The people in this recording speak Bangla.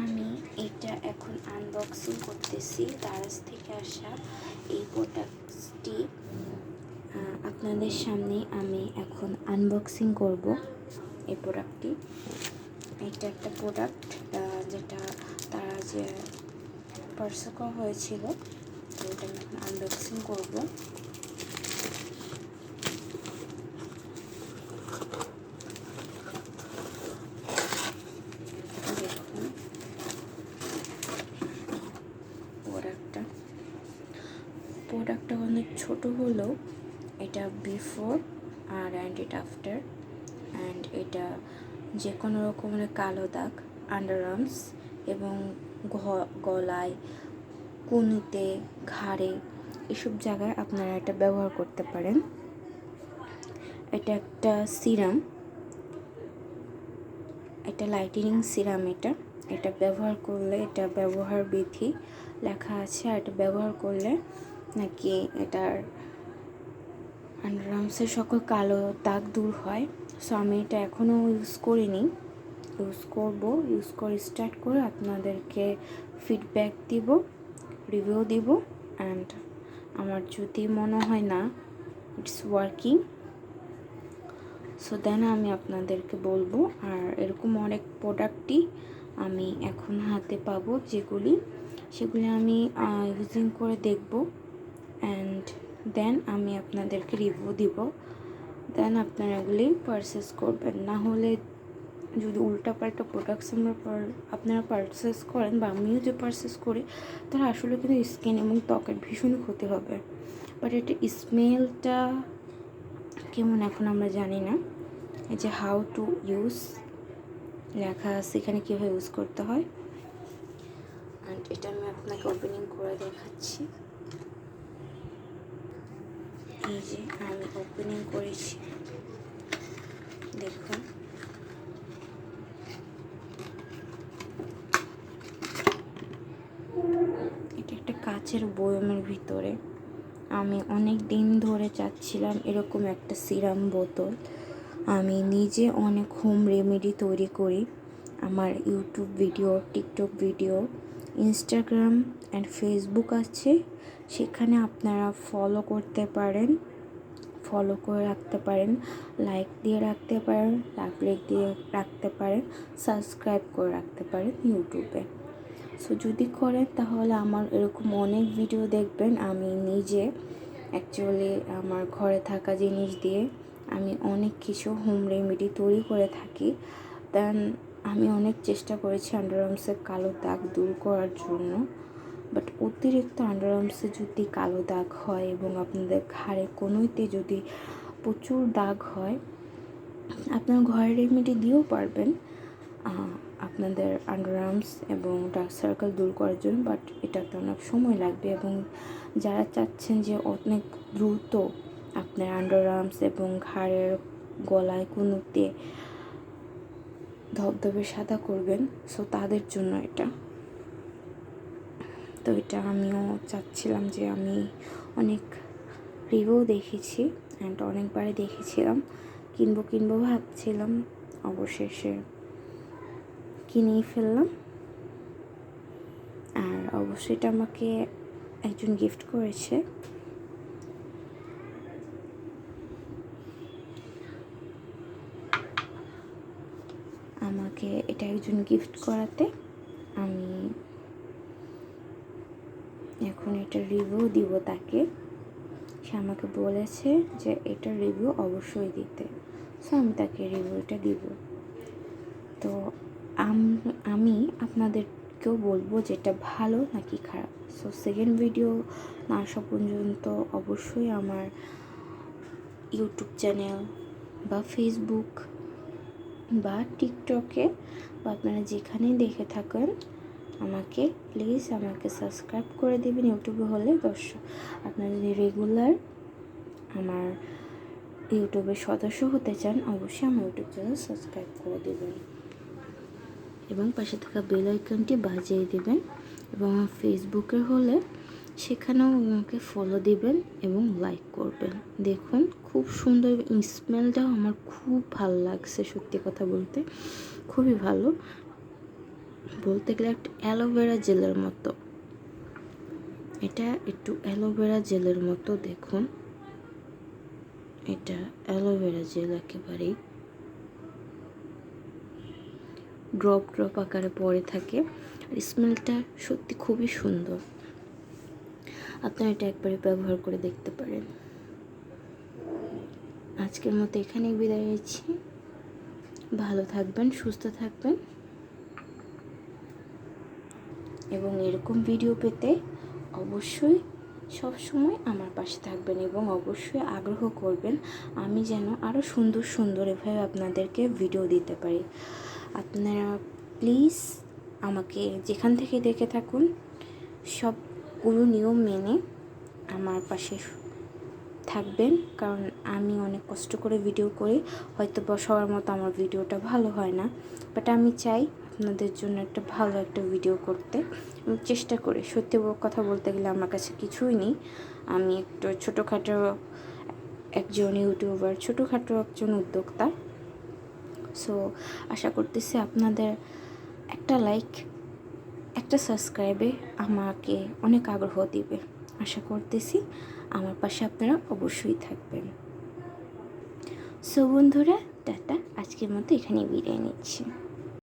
আমি এটা এখন আনবক্সিং করতেছি। দারাজ থেকে আসা এই প্রোডাক্টসটি আপনাদের সামনে আমি এখন আনবক্সিং করব এই প্রোডাক্টটি এটা একটা প্রোডাক্ট যেটা তারা যে পার্সেল করা হয়েছিল। তো এটা আমি এখন আনবক্সিং করব দেখুন প্রোডাক্টটা প্রোডাক্টটা অনেক ছোট হলেও এটা বিফোর আর অ্যান্ড ইট আফটার অ্যান্ড এটা যে কোনো রকমের কালো দাগ আন্ডার আর্মস এবং গলায়, কুনিতে, ঘাড়ে এসব জায়গায় আপনারা এটা ব্যবহার করতে পারেন। এটা একটা সিরাম এটা লাইটেনিং সিরাম এটা। এটা ব্যবহার করলে এটা ব্যবহার বিধি লেখা আছে আর এটা ব্যবহার করলে নাকি এটার আন্ডারআর্মসের সকল কালো দাগ দূর হয়? সো আমি এটা এখনও ইউজ করিনি। ইউজ করব ইউজ করে স্টার্ট করে আপনাদেরকে ফিডব্যাক দিব রিভিউ দিব অ্যান্ড আমার যদি মনে হয় না ইটস ওয়ার্কিং সো দেন আমি আপনাদেরকে বলব, আর এরকম অনেক প্রোডাক্টই আমি এখন হাতে পাবো যেগুলি, সেগুলি আমি ইউজিং করে দেখব। অ্যান্ড দেন আমি আপনাদেরকে রিভিউ দিব। দেন আপনারা এগুলি পারচেস করবেন। না হলে যদি উল্টাপাল্টা প্রোডাক্টস আমরা আপনারা পারচেস করেন বা আমিও যে পারচেস করি, তাহলে আসলে কিন্তু স্কিন এবং ত্বকের ভীষণ ক্ষতি হবে। বাট এটা স্মেলটা কেমন এখন আমরা জানি না। এই যে হাউ টু ইউজ লেখা আছে এখানে কীভাবে ইউজ করতে হয়। অ্যান্ড এটা আমি আপনাকে ওপেনিং করে দেখাচ্ছি। এই যে আমি ওপেনিং করেছি। দেখুন। এটা একটা কাচের বয়মের ভিতরে। আমি অনেক দিন ধরে চাচ্ছিলাম এরকম একটা সিরাম বোতল। আমি নিজে অনেক হোম রেমেডি তৈরি করি। আমার YouTube video TikTok video Instagram and Facebook আছে। সেখানে আপনারা ফলো করতে পারেন ফলো করে রাখতে পারেন লাইক দিয়ে রাখতে পারেন লাভ রেক দিয়ে রাখতে পারেন সাবস্ক্রাইব করে রাখতে পারেন ইউটিউবে সো যদি করেন তাহলে আমার এরকম অনেক ভিডিও দেখবেন, আমি নিজে অ্যাকচুয়ালি আমার ঘরে থাকা জিনিস দিয়ে আমি অনেক কিছু হোম রেমেডি তৈরি করে থাকি। দেন আমি অনেক চেষ্টা করেছি আন্ডারআর্মসের কালো দাগ দূর করার জন্য। বাট অতিরিক্ত আন্ডারআর্মসে যদি কালো দাগ হয় এবং আপনাদের ঘাড়ে কোনোইতে যদি প্রচুর দাগ হয়, আপনার ঘরের রেমেডি দিয়েও পারবেন আপনাদের আন্ডারআর্মস এবং ডার্ক সার্কেল দূর করার জন্য বাট এটাতে অনেক সময় লাগবে এবং যারা চাচ্ছেন যে অনেক দ্রুত আপনার আন্ডারআর্মস এবং ঘাড়ের গলায় কোনোতে ধবধবে সাদা করবেন সো তাদের জন্য এটা। তো এটা আমিও চাচ্ছিলাম যে আমি অনেক রিভিউ দেখেছি অ্যান্ড অনেকবারই দেখেছিলাম। কিনবো কিনবো ভাবছিলাম, অবশেষে কিনেই ফেললাম। আর অবশ্যই এটা আমাকে একজন গিফট করেছে। আমাকে এটা একজন গিফট করাতে আমি এখন এটা রিভিউ দিব তাকে। সে আমাকে বলেছে যে এটা রিভিউ অবশ্যই দিতে। সো আমি তাকে রিভিউটা দিব। তো আমি আপনাদেরকেও বলব যেটা ভালো নাকি খারাপ। সো সেকেন্ড ভিডিও না আসা পর্যন্ত অবশ্যই আমার ইউটিউব চ্যানেল বা ফেসবুক বা টিকটকে বা আপনারা যেখানেই দেখে থাকেন আমাকে প্লিজ আমাকে সাবস্ক্রাইব করে দেবেন ইউটিউবে হলে। দর্শক, আপনারা যদি রেগুলার আমার ইউটিউবের সদস্য হতে চান, অবশ্যই আমার ইউটিউব চ্যানেল সাবস্ক্রাইব করে দেবেন। এবং পাশে থাকা বেল আইকনটি বাজিয়ে দেবেন এবং আমার হলে সেখানেও আমাকে ফলো দিবেন এবং লাইক করবেন। দেখুন, খুব সুন্দর স্মেলটাও আমার খুব ভালো লাগছে সত্যি কথা বলতে। খুবই ভালো। বলতে গেলে একটা অ্যালোভেরা জেলের মতো। এটা একটু অ্যালোভেরা জেলের মতো, দেখুন। এটা অ্যালোভেরা জেল একেবারেই। ড্রপ ড্রপ আকারে পড়ে থাকে। আর স্মেলটা সত্যি খুবই সুন্দর। আপনারা এটা একবারে ব্যবহার করে দেখতে পারেন। আজকের মতো এখানেই বিদায় নিচ্ছি। ভালো থাকবেন, সুস্থ থাকবেন। এবং এরকম ভিডিও পেতে অবশ্যই সব সময় আমার পাশে থাকবেন এবং অবশ্যই আগ্রহ করবেন আমি যেন আরও সুন্দর সুন্দর এভাবে আপনাদেরকে ভিডিও দিতে পারি। আপনারা প্লিজ আমাকে যেখান থেকে দেখে থাকুন, সব সবগুলো নিয়ম মেনে আমার পাশে থাকবেন, কারণ আমি অনেক কষ্ট করে ভিডিও করি হয়তো বা সবার মতো আমার ভিডিওটা ভালো হয় না বাট আমি চাই আপনাদের জন্য একটা ভালো একটা ভিডিও করতে। আমি চেষ্টা করি। সত্যি কথা বলতে গেলে আমার কাছে কিছুই নেই। আমি একটু ছোটোখাটো একজন ইউটিউবার ছোটোখাটো একজন উদ্যোক্তা। সো আশা করতেছি আপনাদের একটা লাইক একটা সাবস্ক্রাইবে আমাকে অনেক আগ্রহ দিবে। আশা করতেছি আমার পাশে আপনারা অবশ্যই থাকবেন। সো বন্ধুরা, টাটা। আজকের মতো এখানে বিদায় নিচ্ছি।